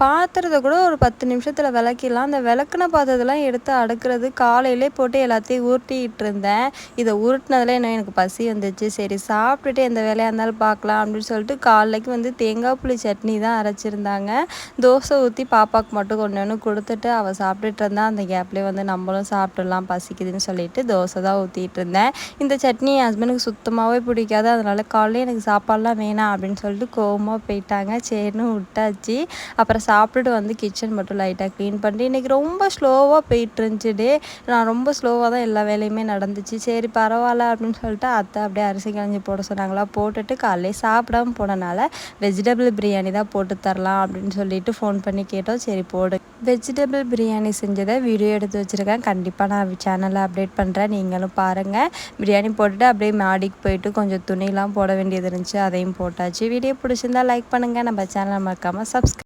பாத்திரத்தை கூட ஒரு பத்து நிமிஷத்தில் விளக்கிடலாம். அந்த விளக்குன பாத்திரத்தெல்லாம் எடுத்து அடுக்கிறது காலையிலே போட்டு எல்லாத்தையும் உருட்டிகிட்டு இருந்தேன் இதை உருட்டினதில் என்ன எனக்கு பசி வந்துச்சு. சரி சாப்பிட்டுட்டு எந்த வேலையாக இருந்தாலும் பார்க்கலாம் அப்படின்னு சொல்லிட்டு காலைக்கு வந்து தேங்காய் புளி சட்னி தான் அரைச்சிருந்தாங்க. தோசை ஊற்றி பாப்பாவுக்கு மட்டும் கொண்டு ஒன்று கொடுத்துட்டு அவள் சாப்பிட்டுட்டு இருந்தா அந்த கேப்லேயே வந்து நம்மளும் சாப்பிட்டுடலாம் பசிக்குதுன்னு சொல்லிட்டு தோசை தான் ஊற்றிட்டு இருந்தேன் இந்த சட்னி என் ஹஸ்பண்டுக்கு சுத்தமாகவே பிடிக்காது. அதனால் காலையில் எனக்கு சாப்பாடெலாம் வேணாம் அப்படின்னு சொல்லிட்டு கோபமாக போயிட்டாங்க. சரின்னு விட்டாச்சு. அப்புறம் சாப்பிட்டுட்டு வந்து கிச்சன் மட்டும் லைட்டாக க்ளீன் பண்ணிட்டு இன்றைக்கி ரொம்ப ஸ்லோவாக போயிட்டு இருந்துச்சு டே நான் ரொம்ப ஸ்லோவாக தான் எல்லா வேலையுமே நடந்துச்சு. சரி பரவாயில்ல அப்படின்னு சொல்லிட்டு அத்தை அப்படியே அரிசி கஞ்சி போட சொன்னாங்களா? போட்டுட்டு காலையிலே சாப்பிடாம போனனால வெஜிடபிள் பிரியாணி தான் போட்டு தரலாம் அப்படின்னு சொல்லிட்டு ஃபோன் பண்ணி கேட்டோம். சரி போடு. வெஜிடபிள் பிரியாணி செஞ்சதை வீடியோ எடுத்து வச்சுருக்கேன். கண்டிப்பாக நான் சேனலில் அப்டேட் பண்ணுறேன் நீங்களும் பாருங்கள் பிரியாணி போட்டுட்டு அப்படியே மாடிக்கு போயிட்டு கொஞ்சம் துணிலாம் போட வேண்டியது இருந்துச்சு. அதையும் போட்டாச்சு. வீடியோ பிடிச்சிருந்தா லைக் பண்ணுங்கள் நம்ம சேனலை மறக்காமல் சப்ஸ்கிரைப்